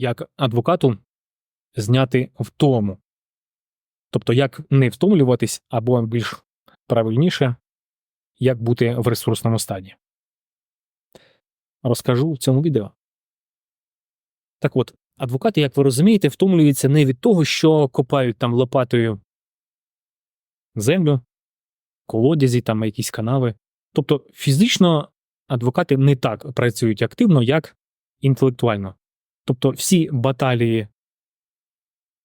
як адвокату зняти втому. Тобто, як не втомлюватись, або більш правильніше, як бути в ресурсному стані. Розкажу в цьому відео. Так от, адвокати, як ви розумієте, втомлюються не від того, що копають там лопатою землю, колодязі, там якісь канави. Тобто фізично адвокати не так працюють активно, як інтелектуально. Тобто всі баталії,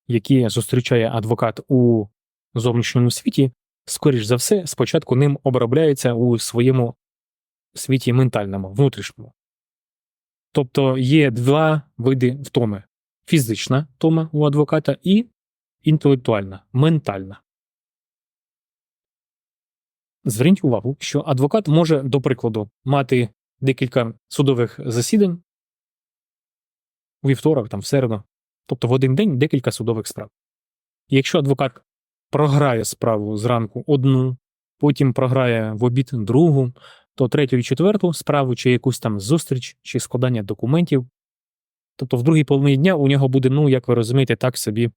які зустрічає адвокат у зовнішньому світі, скоріш за все, спочатку ним обробляються у своєму світі ментальному, внутрішньому. Тобто є два види втоми: фізична втома у адвоката і інтелектуальна, ментальна. Зверніть увагу, що адвокат може, до прикладу, мати декілька судових засідань вівторок, там, в середу, тобто в один день декілька судових справ. Якщо адвокат програє справу зранку одну, потім програє в обід другу, то третю і четверту справу, чи якусь там зустріч, чи складання документів. Тобто в другій половині дня у нього буде, ну, як ви розумієте, так собі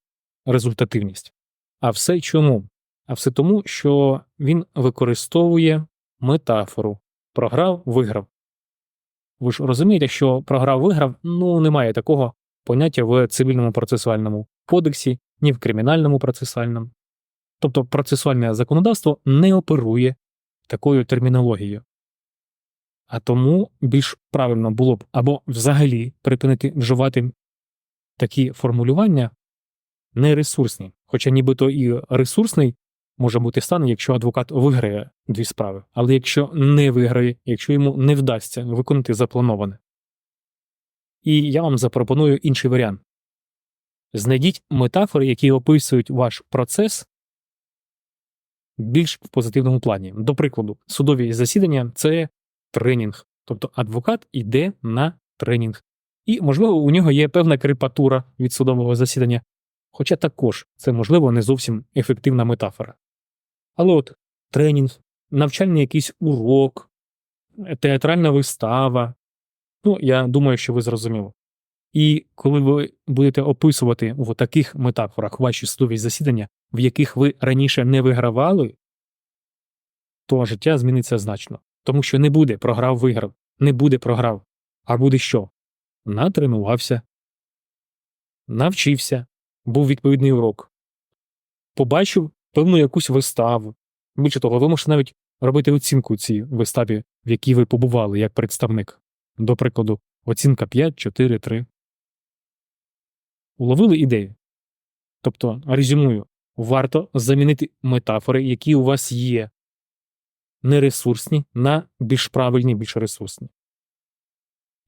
результативність. А все чому? А все тому, що він використовує метафору програв, виграв. Ви ж розумієте, що програв, виграв, ну немає такого поняття в цивільному процесуальному кодексі, ні в кримінальному процесуальному. Тобто процесуальне законодавство не оперує такою термінологією. А тому більш правильно було б або взагалі припинити вживати такі формулювання нересурсні, хоча нібито і ресурсний може бути стан, якщо адвокат виграє дві справи, але якщо не виграє, якщо йому не вдасться виконати заплановане. І я вам запропоную інший варіант. Знайдіть метафори, які описують ваш процес більш в позитивному плані. До прикладу, судові засідання це тренінг, тобто адвокат йде на тренінг. І, можливо, у нього є певна крипатура від судового засідання, хоча також це, можливо, не зовсім ефективна метафора. Але от тренінг, навчальний якийсь урок, театральна вистава. Ну, я думаю, що ви зрозуміли. І коли ви будете описувати в таких метафорах ваші судові засідання, в яких ви раніше не вигравали, то життя зміниться значно. Тому що не буде програв виграв, не буде програв, а буде що? Натренувався, навчився, був відповідний урок, побачив певну якусь виставу. Більше того, ви можете навіть робити оцінку цій виставі, в якій ви побували як представник. До прикладу, оцінка 5, 4, 3. Уловили ідею? Тобто, резюмую, варто замінити метафори, які у вас є, нересурсні, на більш правильні, більш ресурсні.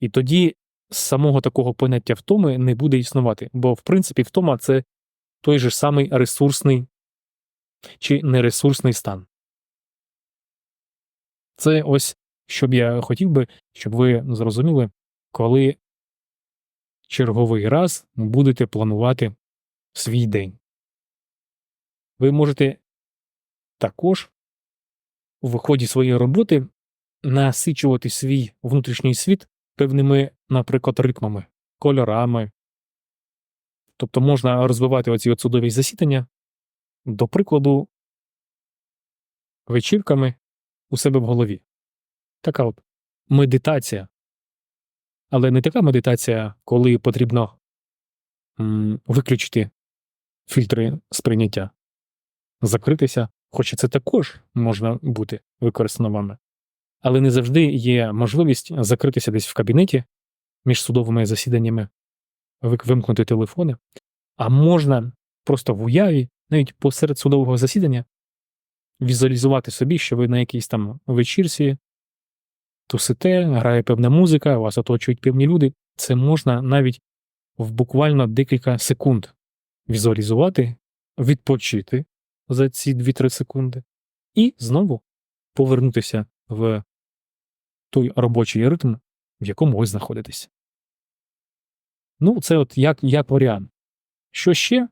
І тоді самого такого поняття втоми не буде існувати, бо, в принципі, втома це той же самий ресурсний чи нересурсний стан. Це ось що б я хотів би, щоб ви зрозуміли, коли черговий раз будете планувати свій день. Ви можете також в ході своєї роботи насичувати свій внутрішній світ певними, наприклад, ритмами, кольорами. Тобто можна розвивати оці от судові засідання, до прикладу, вечірками у себе в голові. Така от медитація. Але не така медитація, коли потрібно м, виключити фільтри сприйняття, закритися, хоча це також можна бути використано вами. Але не завжди є можливість закритися десь в кабінеті між судовими засіданнями, вимкнути телефони, а можна просто в уяві, навіть посеред судового засідання, візуалізувати собі, що ви на якійсь там вечірці тусите, грає певна музика, вас оточують певні люди. Це можна навіть в буквально декілька секунд візуалізувати, відпочити за ці 2-3 секунди, і знову повернутися в той робочий ритм, в якому ви знаходитесь. Ну, це от як, як варіант. Що ще?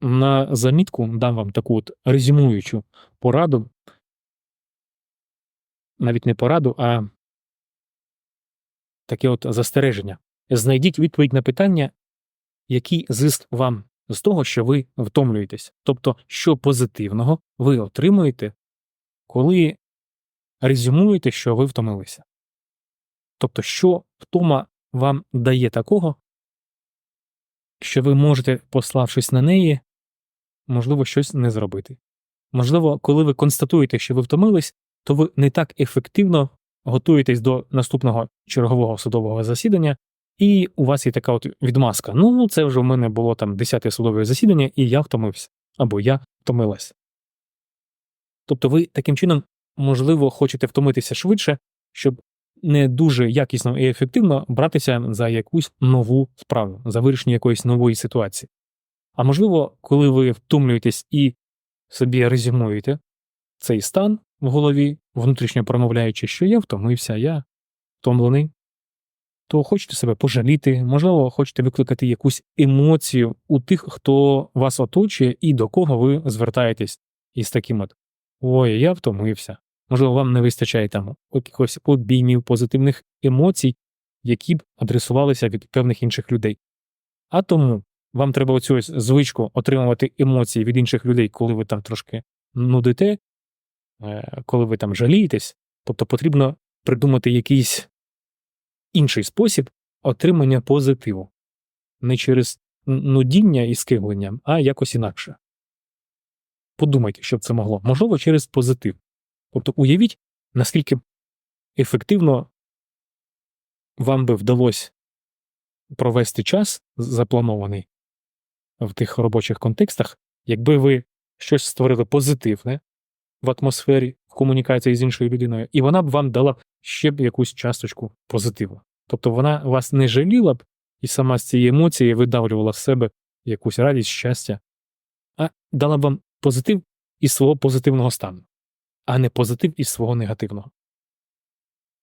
На замітку дам вам таку от резюмуючу пораду. Навіть не пораду, а таке от застереження. знайдіть відповідь на питання, який зиск вам з того, що ви втомлюєтесь. Тобто, що позитивного ви отримуєте, коли резюмуєте, що ви втомилися. Тобто, що втома вам дає такого, що ви можете, пославшись на неї, можливо, щось не зробити. Можливо, коли ви констатуєте, що ви втомились, то ви не так ефективно готуєтесь до наступного чергового судового засідання, і у вас є така от відмазка. Ну, це вже в мене було там 10 судове засідання, і я втомився, або я втомилась. Тобто ви таким чином, можливо, хочете втомитися швидше, щоб не дуже якісно і ефективно братися за якусь нову справу, за вирішення якоїсь нової ситуації. А можливо, коли ви втомлюєтесь і собі резюмуєте цей стан в голові, внутрішньо промовляючи, що я втомився, я втомлений, то хочете себе пожаліти, можливо, хочете викликати якусь емоцію у тих, хто вас оточує і до кого ви звертаєтесь із таким от Ой, я втомився. Можливо, вам не вистачає там якихось обіймів, позитивних емоцій, які б адресувалися від певних інших людей. А тому вам треба оцю звичку отримувати емоції від інших людей, коли ви там трошки нудите, е, коли ви там жалієтесь, тобто потрібно придумати якийсь інший спосіб отримання позитиву. Не через нудіння і скиглення, а якось інакше. Подумайте, що б це могло. Можливо, через позитив. Тобто уявіть, наскільки ефективно вам би вдалося провести час запланований в тих робочих контекстах, якби ви щось створили позитивне в атмосфері, в комунікації з іншою людиною, і вона б вам дала ще б якусь часточку позитиву. Тобто вона вас не жаліла б і сама з цієї емоції видавлювала в себе якусь радість, щастя, а дала б вам позитив із свого позитивного стану, а не позитив із свого негативного.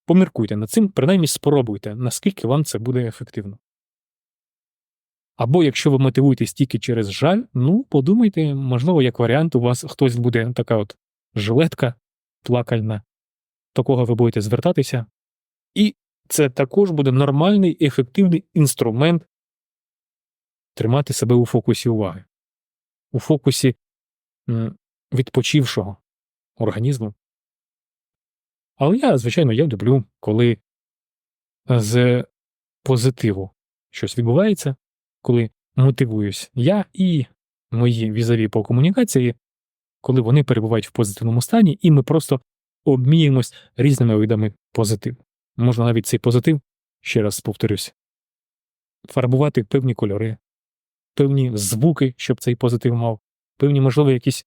Поміркуйте над цим, принаймні спробуйте, наскільки вам це буде ефективно. Або якщо ви мотивуєтесь тільки через жаль, ну подумайте, можливо, як варіант, у вас хтось буде така от жилетка плакальна, до кого ви будете звертатися, і це також буде нормальний ефективний інструмент тримати себе у фокусі уваги, у фокусі відпочившого організму. Але я, звичайно, я люблю, коли з позитиву щось відбувається, коли мотивуюсь я і мої візові по комунікації, коли вони перебувають в позитивному стані, і ми просто обміємось різними видами позитиву. Можна навіть цей позитив, ще раз повторюсь, фарбувати певні кольори, певні звуки, щоб цей позитив мав, певні, можливо, якісь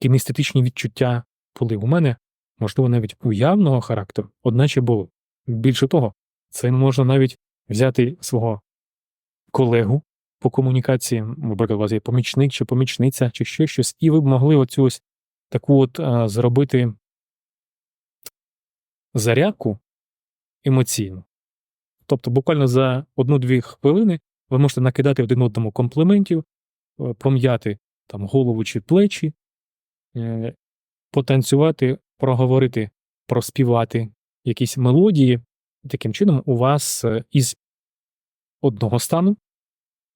кінестетичні відчуття були у мене, можливо, навіть уявного характеру, одначе було. Більше того, це можна навіть взяти свого колегу по комунікації, наприклад, у вас є помічник чи помічниця, чи ще щось, і ви б могли оцю ось таку от а, зробити зарядку емоційну. Тобто, буквально за одну-дві хвилини ви можете накидати один одному компліментів, е, пом'яти там голову чи плечі, е, потанцювати, проговорити, проспівати якісь мелодії, таким чином у вас е, із одного стану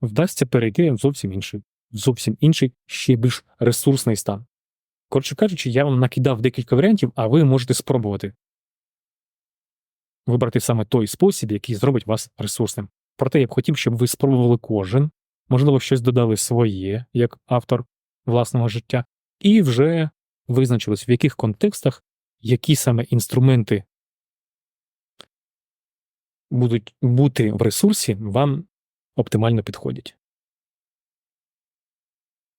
вдасться перейти в зовсім інший, зовсім інший, ще більш ресурсний стан. Коротше кажучи, я вам накидав декілька варіантів, а ви можете спробувати вибрати саме той спосіб, який зробить вас ресурсним. Проте я б хотів, щоб ви спробували кожен, можливо, щось додали своє, як автор власного життя, і вже визначились, в яких контекстах які саме інструменти будуть бути в ресурсі, вам оптимально підходять.